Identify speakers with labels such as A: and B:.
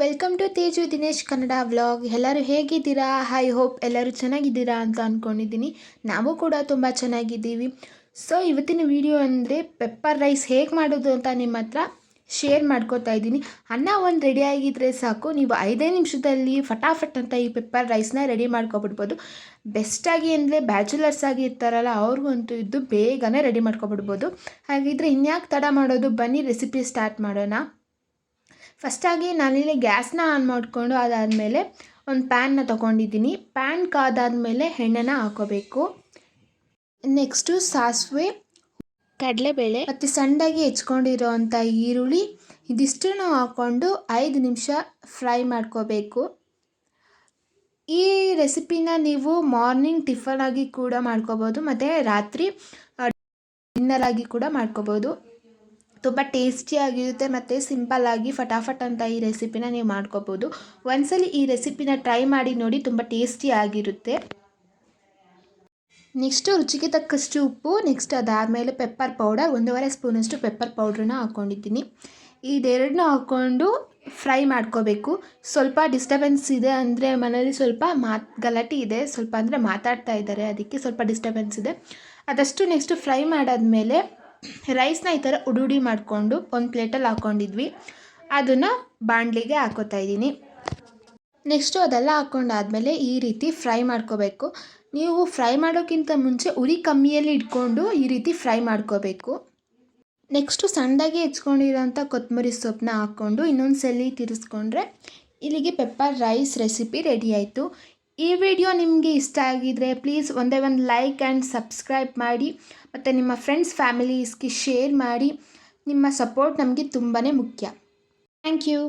A: Welcome to Teju Dinesh Kannada vlog ಎಲ್ಲರೂ ಹೇಗಿದ್ದೀರಾ? High hope ಎಲ್ಲರೂ ಚೆನ್ನಾಗಿದ್ದೀರಾ ಅಂತ ಅಂದ್ಕೊಂಡಿದ್ದೀನಿ ನಾವು ಕೂಡ ತುಂಬ ಚೆನ್ನಾಗಿದ್ದೀವಿ. ಸೊ ಇವತ್ತಿನ ವಿಡಿಯೋ ಅಂದರೆ ಪೆಪ್ಪರ್ ರೈಸ್ ಹೇಗೆ ಮಾಡೋದು ಅಂತ ನಿಮ್ಮ ಹತ್ರ ಶೇರ್ ಮಾಡ್ಕೋತಾ ಇದ್ದೀನಿ. ಅನ್ನ ಒಂದು ರೆಡಿ ಸಾಕು. ನೀವು ಐದೇ ನಿಮಿಷದಲ್ಲಿ ಫಟಾಫಟ್ ಅಂತ ಈ ಪೆಪ್ಪರ್ ರೈಸ್ನ ರೆಡಿ ಮಾಡ್ಕೊಬಿಡ್ಬೋದು. ಬೆಸ್ಟಾಗಿ ಅಂದರೆ ಬ್ಯಾಚುಲರ್ಸ್ ಆಗಿ ಇರ್ತಾರಲ್ಲ, ಅವ್ರಿಗಂತೂ ಇದ್ದು ಬೇಗನೆ ರೆಡಿ ಮಾಡ್ಕೊಬಿಡ್ಬೋದು. ಹಾಗಿದ್ರೆ ಇನ್ಯಾಕೆ ತಡ ಮಾಡೋದು? ಬನ್ನಿ ರೆಸಿಪಿ ಸ್ಟಾರ್ಟ್ ಮಾಡೋಣ. ಫಸ್ಟಾಗಿ ನಾನಿಲ್ಲಿ ಗ್ಯಾಸ್ನ ಆನ್ ಮಾಡಿಕೊಂಡು ಅದಾದಮೇಲೆ ಒಂದು ಪ್ಯಾನ್ನ ತೊಗೊಂಡಿದ್ದೀನಿ. ಪ್ಯಾನ್ ಕಾದಾದಮೇಲೆ ಎಣ್ಣೆನ ಹಾಕೋಬೇಕು. ನೆಕ್ಸ್ಟು ಸಾಸಿವೆ, ಕಡಲೆಬೇಳೆ ಮತ್ತು ಸಣ್ಣದಾಗಿ ಹೆಚ್ಕೊಂಡಿರೋ ಅಂಥ ಈರುಳ್ಳಿ ಇದಿಷ್ಟನ್ನು ಹಾಕ್ಕೊಂಡು ಐದು ನಿಮಿಷ ಫ್ರೈ ಮಾಡ್ಕೋಬೇಕು. ಈ ರೆಸಿಪಿನ ನೀವು ಮಾರ್ನಿಂಗ್ ಟಿಫನ್ ಆಗಿ ಕೂಡ ಮಾಡ್ಕೋಬೋದು, ಮತ್ತು ರಾತ್ರಿ ಡಿನ್ನರ್ ಆಗಿ ಕೂಡ ಮಾಡ್ಕೋಬೋದು. ತುಂಬ ಟೇಸ್ಟಿಯಾಗಿರುತ್ತೆ ಮತ್ತು ಸಿಂಪಲ್ಲಾಗಿ ಫಟಾಫಟ್ ಅಂತ ಈ ರೆಸಿಪಿನ ನೀವು ಮಾಡ್ಕೋಬೋದು. ಒಂದ್ಸಲಿ ಈ ರೆಸಿಪಿನ ಟ್ರೈ ಮಾಡಿ ನೋಡಿ ತುಂಬ ಟೇಸ್ಟಿಯಾಗಿರುತ್ತೆ ನೆಕ್ಸ್ಟು ರುಚಿಗೆ ತಕ್ಕಷ್ಟು ಉಪ್ಪು ನೆಕ್ಸ್ಟ್ ಅದಾದಮೇಲೆ ಪೆಪ್ಪರ್ ಪೌಡರ್ ಒಂದೂವರೆ ಸ್ಪೂನಷ್ಟು ಪೆಪ್ಪರ್ ಪೌಡ್ರನ್ನ ಹಾಕ್ಕೊಂಡಿದ್ದೀನಿ ಇದೆರಡನ್ನೂ ಹಾಕ್ಕೊಂಡು ಫ್ರೈ ಮಾಡ್ಕೋಬೇಕು. ಸ್ವಲ್ಪ ಡಿಸ್ಟರ್ಬೆನ್ಸ್ ಇದೆ ಅಂದರೆ ಮನೇಲಿ ಸ್ವಲ್ಪ ಮಾತು, ಗಲಾಟೆ ಇದೆ, ಸ್ವಲ್ಪ ಅಂದರೆ ಮಾತಾಡ್ತಾ ಇದ್ದಾರೆ, ಅದಕ್ಕೆ ಸ್ವಲ್ಪ ಡಿಸ್ಟರ್ಬೆನ್ಸ್ ಇದೆ. ಅದಷ್ಟು ನೆಕ್ಸ್ಟು ಫ್ರೈ ಮಾಡಾದಮೇಲೆ ರೈಸ್ನ ಈ ಥರ ಉಡುಡಿ ಮಾಡಿಕೊಂಡು ಒಂದು ಪ್ಲೇಟಲ್ಲಿ ಹಾಕ್ಕೊಂಡಿದ್ವಿ. ಅದನ್ನು ಬಾಣಲಿಗೆ ಹಾಕೋತಾ ಇದ್ದೀನಿ. ನೆಕ್ಸ್ಟು ಅದೆಲ್ಲ ಹಾಕ್ಕೊಂಡಾದಮೇಲೆ ಈ ರೀತಿ ಫ್ರೈ ಮಾಡ್ಕೋಬೇಕು. ನೀವು ಫ್ರೈ ಮಾಡೋಕ್ಕಿಂತ ಮುಂಚೆ ಉರಿ ಕಮ್ಮಿಯಲ್ಲಿ ಇಟ್ಕೊಂಡು ಈ ರೀತಿ ಫ್ರೈ ಮಾಡ್ಕೋಬೇಕು. ನೆಕ್ಸ್ಟು ಸಣ್ಣದಾಗಿ ಹೆಚ್ಕೊಂಡಿರೋಂಥ ಕೊತ್ತಂಬರಿ ಸೊಪ್ಪನ್ನ ಹಾಕ್ಕೊಂಡು ಇನ್ನೊಂದು ಸಲ ತಿರ್ಸ್ಕೊಂಡ್ರೆ ಇಲ್ಲಿಗೆ ಪೆಪ್ಪರ್ ರೈಸ್ ರೆಸಿಪಿ ರೆಡಿ ಆಯಿತು. ಈ ವಿಡಿಯೋ ನಿಮಗೆ ಇಷ್ಟ ಆಗಿದ್ರೆ ಪ್ಲೀಸ್ ಒಂದೇ ಒಂದು ಲೈಕ್ ಆ್ಯಂಡ್ ಸಬ್ಸ್ಕ್ರೈಬ್ ಮಾಡಿ, ಮತ್ತು ನಿಮ್ಮ ಫ್ರೆಂಡ್ಸ್ ಫ್ಯಾಮಿಲೀಸ್ಗೆ ಶೇರ್ ಮಾಡಿ. ನಿಮ್ಮ ಸಪೋರ್ಟ್ ನಮಗೆ ತುಂಬಾ ಮುಖ್ಯ. Thank you